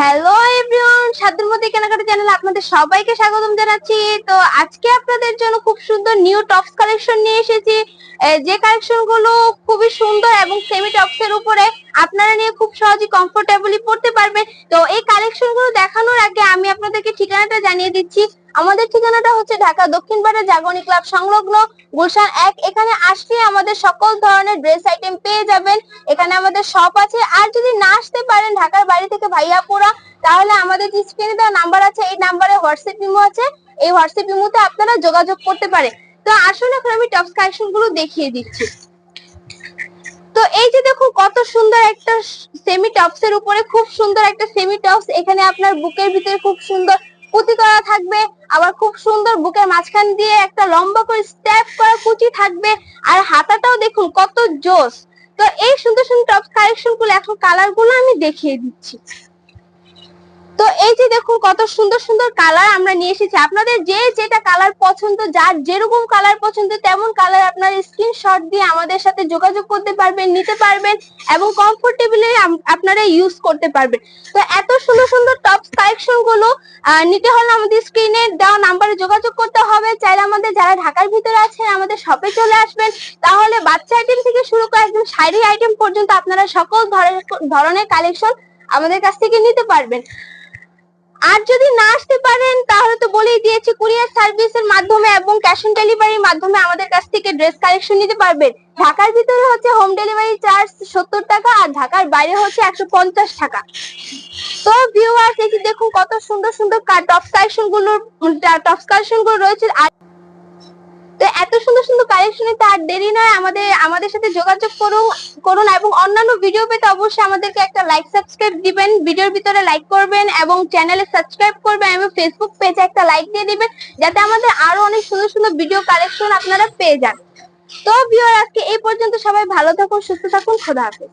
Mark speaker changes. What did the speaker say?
Speaker 1: Hello everyone সাধ্যের মধ্যে কেনাকাটা চ্যানেলে আপনাদের সবাইকে স্বাগতম জানাচ্ছি। তো আজকে আপনাদের জন্য খুব সুন্দর নিউ টপস কালেকশন নিয়ে এসেছি। যে কালেকশনগুলো খুবই সুন্দর এবং সেমি টপস এর উপরে আপনারা নিয়ে খুব সহজে কমফোর্টেবলি পড়তে পারবেন। তো এই কালেকশনগুলো দেখানোর আগে আমি আপনাদেরকে ঠিকানাটা জানিয়ে দিচ্ছি। আমাদের ঠিকানাটা হচ্ছে ঢাকা দক্ষিণ পাড়া জাগরণী ক্লাব সংলগ্ন গুলশান এক। এখানে আসলে আমাদের সকল ধরনের ড্রেস আইটেম পেয়ে যাবেন। এখানে আমাদের শপ আছে। আর যদি না আসতে পারেন ঢাকার বাড়ি থেকে ভাইয়াপুরা, তাহলে আমাদের যে স্ক্রিনে দেওয়া নাম্বার আছে, এই নাম্বারে হোয়াটসঅ্যাপ ইমো আছে। এই হোয়াটসঅ্যাপ ইমোতে আপনারা যোগাযোগ করতে পারেন। তো আসলে এখন আমি টপস কালেকশনগুলো দেখিয়ে দিচ্ছি। তো এই যে দেখুন কত সুন্দর একটা সেমি টপস এর উপরে খুব সুন্দর একটা সেমি টপস এখানে আপনার বুকের ভিতরে খুব সুন্দর কুচি করা থাকবে, আবার খুব সুন্দর বুকের মাঝখান দিয়ে একটা লম্বা করে স্টেপ করা কুচি থাকবে, আর হাতাটাও দেখুন কত জোস তো এই সুন্দর সুন্দর টপস কালেকশনগুলো এখন কালারগুলো আমি দেখিয়ে দিচ্ছি। তো এই যে দেখুন কত সুন্দর সুন্দর কালার আমরা নিয়ে এসেছি। আপনাদের যে যেটা কালার পছন্দ, যার যেরকম কালার পছন্দ, তেমন কালার আপনার স্ক্রিনশট দিয়ে আমাদের সাথে যোগাযোগ করতে পারবেন, নিতে পারবেন এবং কমফোর্টেবলি আপনারা ইউজ করতে পারবেন। তো এত সুন্দর সুন্দর টপস কালেকশনগুলো নিতে হলে আমাদের স্ক্রিনে দেওয়া নাম্বারে যোগাযোগ করতে হবে। চাইলে আমাদের যারা ঢাকার ভিতরে আছেন, আমাদের শপে চলে আসবেন। তাহলে বাচ্চা আইটেম থেকে শুরু করে একদম শাড়ি আইটেম পর্যন্ত আপনারা সকল ধরনের কালেকশন আমাদের কাছ থেকে নিতে পারবেন। আর যদি না আসতে পারেন, তাহলে তো বলেই দিয়েছি, কুরিয়ার সার্ভিসের মাধ্যমে এবং ক্যাশ অন ডেলিভারির মাধ্যমে আমাদের কাছ থেকে ড্রেস কালেকশন নিতে পারবেন। ঢাকার ভিতরে হচ্ছে হোম ডেলিভারি চার্জ সত্তর টাকা আর ঢাকার বাইরে হচ্ছে একশো পঞ্চাশ টাকা। তো ভিউয়ার্স এই দেখুন কত সুন্দর সুন্দর টপস কালেকশনগুলো টপস কালেকশনগুলো রয়েছে তো এত সুন্দর সুন্দর কালেকশনে তো আর দেরি নয়। আমাদের আমাদের সাথে যোগাযোগ করুন করুন এবং অন্যান্য ভিডিও পেতে অবশ্যই আমাদেরকে একটা লাইক সাবস্ক্রাইব দিবেন। ভিডিওর ভিতরে লাইক করবেন এবং চ্যানেলে সাবস্ক্রাইব করবেন এবং ফেসবুক পেজে একটা লাইক দিয়ে দিবেন, যাতে আমাদের আরও অনেক সুন্দর সুন্দর ভিডিও কালেকশন আপনারা পেয়ে যান। তো ভিউয়ার আজকে এই পর্যন্ত সবাই ভালো থাকুন, সুস্থ থাকুন, খোদা হাফেজ।